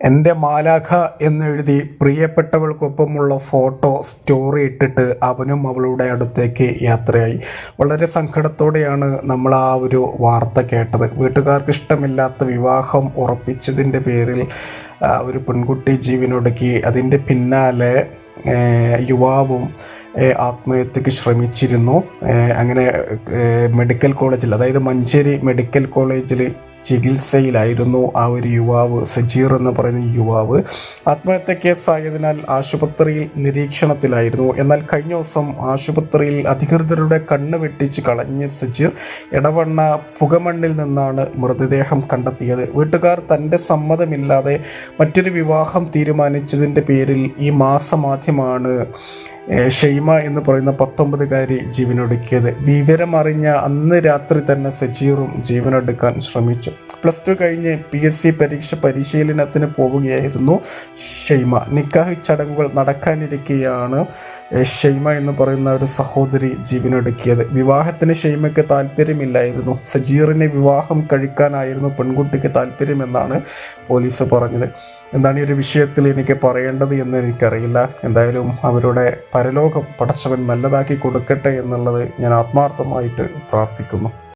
എന്റെ മാലാഖ എന്നെഴുതി പ്രിയപ്പെട്ടവൾക്കൊപ്പമുള്ള photo story ഇട്ടിട്ട് അവനും അവളുടെ അടുത്തേക്ക് യാത്രയായി. വളരെ സങ്കടത്തോടെയാണ് നമ്മൾ ആ ഒരു വാർത്ത കേട്ടത്. വീട്ടുകാർക്ക് ഇഷ്ടമില്ലാത്ത വിവാഹം ഉറപ്പിച്ചതിന്റെ പേരിൽ ഒരു പെൺകുട്ടി ജീവനൊടുക്കി. അതിന്റെ പിന്നാലെ യുവാവും ആത്മഹത്യക്ക് ശ്രമിച്ചിരുന്നു. അങ്ങനെ മെഡിക്കൽ കോളേജിൽ അതായത് മഞ്ചേരി മെഡിക്കൽ കോളേജിൽ ചികിത്സയിലായിരുന്നു ആ ഒരു യുവാവ് സജീർ എന്ന് പറയുന്ന യുവാവ്. ആത്മഹത്യ കേസായതിനാൽ ആശുപത്രിയിൽ നിരീക്ഷണത്തിലായിരുന്നു. എന്നാൽ കഴിഞ്ഞ ദിവസം ആശുപത്രിയിൽ അധികൃതരുടെ കണ്ണ് വെട്ടിച്ച് കളഞ്ഞ് സജീർ ഇടവണ്ണ പുകമണ്ണിൽ നിന്നാണ് മൃതദേഹം കണ്ടെത്തിയത്. വീട്ടുകാർ തന്റെ സമ്മതമില്ലാതെ മറ്റൊരു വിവാഹം തീരുമാനിച്ചതിന്റെ പേരിൽ ഈ മാസമാധ്യമാണ് ഏഹ് ഷെയ്മ എന്ന് പറയുന്ന പത്തൊമ്പതുകാരി ജീവനൊടുക്കിയത്. വിവരമറിഞ്ഞ അന്ന് രാത്രി തന്നെ സജീറും ജീവനൊടുക്കാൻ ശ്രമിച്ചു. പ്ലസ് ടു കഴിഞ്ഞ് പി എസ് സി പരീക്ഷ പരിശീലനത്തിന് പോവുകയായിരുന്നു ഷെയ്മ. നിക്കാഹ് ചടങ്ങുകൾ നടക്കാനിരിക്കെയാണ് ഷെയ്മ എന്ന് പറയുന്ന ഒരു സഹോദരി ജീവനൊടുക്കിയത്. വിവാഹത്തിന് ഷെയ്മയ്ക്ക് താല്പര്യമില്ലായിരുന്നു. സജീറിനെ വിവാഹം കഴിക്കാനായിരുന്നു പെൺകുട്ടിക്ക് താല്പര്യമെന്നാണ് പോലീസ് പറഞ്ഞത്. എന്താണ് ഈ ഒരു വിഷയത്തിൽ എനിക്ക് പറയേണ്ടത് എന്ന് എനിക്കറിയില്ല. എന്തായാലും അവരുടെ പരലോകം പടച്ചവൻ നല്ലതാക്കി കൊടുക്കട്ടെ എന്നുള്ളത് ഞാൻ ആത്മാർത്ഥമായിട്ട് പ്രാർത്ഥിക്കുന്നു.